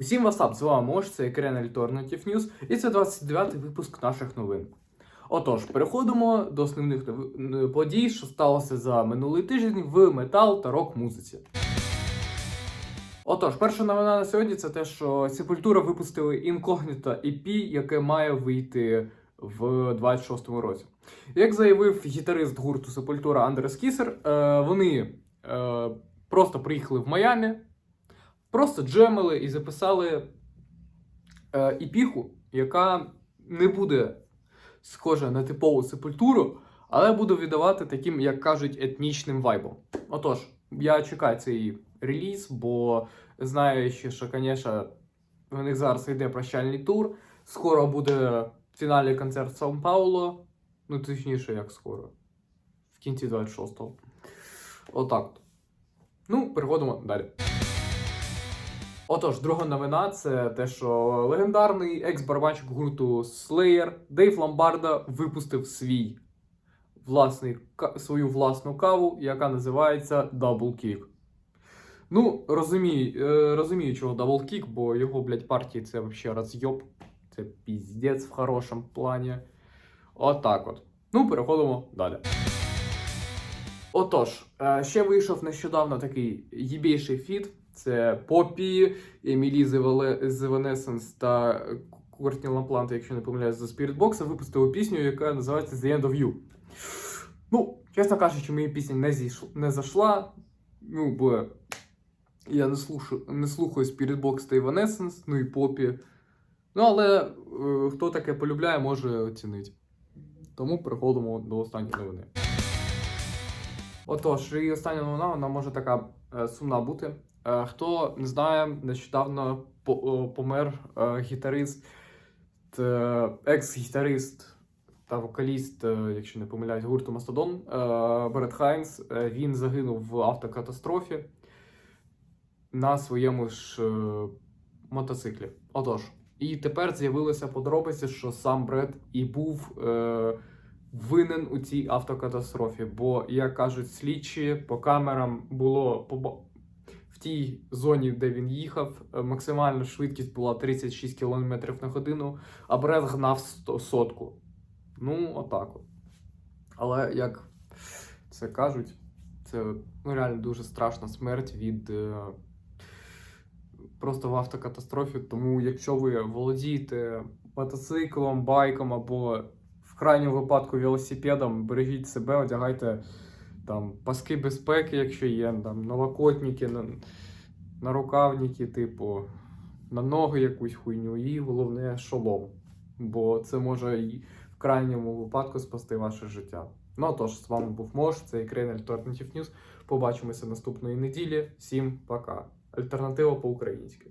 Всім васап, з вами Мош, це Крен Alternative News, і це 29-й випуск наших новин. Отож, переходимо до основних подій, що сталося за минулий тиждень в метал та рок-музиці. Отож, перша новина на сьогодні це те, що Сепультура випустили інкогніто EP, яке має вийти в 26-му році. Як заявив гітарист гурту Сепультура Андрес Кісер, е, вони е, просто приїхали в Майамі, просто джемили і записали е, іпіху, яка не буде схожа на типову сепультуру, але буде віддавати таким, як кажуть, етнічним вайбом. Отож, я чекаю цей реліз, бо знаю ще, що, звісно, в них зараз йде прощальний тур. Скоро буде фінальний концерт Сан Пауло. Ну, точніше, як скоро. В кінці 26-го. Отак. Ну, переходимо далі. Отож, друга новина це те, що легендарний екс-барабанщик гурту Slayer Дейв Ломбарда випустив свій власний, свою власну каву, яка називається Double Kick. Ну, розумію, е, розумію, чого Double Kick, бо його, блядь, партії це взагалі розйоб. Це піздець в хорошому плані. Отак от. Ну, переходимо далі. Отож, е, ще вийшов нещодавно такий їбейший фіт. Це Попі, Емілі з Evanescence та Кортні Лампланта, якщо не помиляюсь, за Spirit Box, випустили пісню, яка називається The End of You. Ну, чесно кажучи, мені пісня не, зійш... не зайшла. Ну, бо я не слухаю, не слухаю Spirit та Evanescence, ну і Попі. Ну, але е, хто таке полюбляє, може оцінити. Тому переходимо до останньої новини. Отож, і остання новина, вона може така е, сумна бути. Е, хто не знає, нещодавно о, помер е, гітарист, е, екс-гітарист та вокаліст, е, якщо не помиляюсь, гурту Мастодон е, Берет Хайнс. Е, він загинув в автокатастрофі на своєму ж е, мотоциклі. Отож, і тепер з'явилися подробиці, що сам Бред і був. Винен у цій автокатастрофі. Бо, як кажуть слідчі, по камерам було поба- в тій зоні, де він їхав, е, максимальна швидкість була 36 км на годину, а Бред гнав сотку. Ну, отак от. Але як це кажуть, це ну, реально дуже страшна смерть від. е, Просто в автокатастрофі. Тому, якщо ви володієте мотоциклом, байком або крайньому випадку велосипедом, бережіть себе, одягайте там паски безпеки, якщо є, там налокотники, на, нарукавники, типу, на ноги якусь хуйню, і головне шолом. Бо це може і в крайньому випадку спасти ваше життя. Ну тож, з вами був Мош, це Ukraine Alternative News. Побачимося наступної неділі. Всім пока. Альтернатива по-українськи.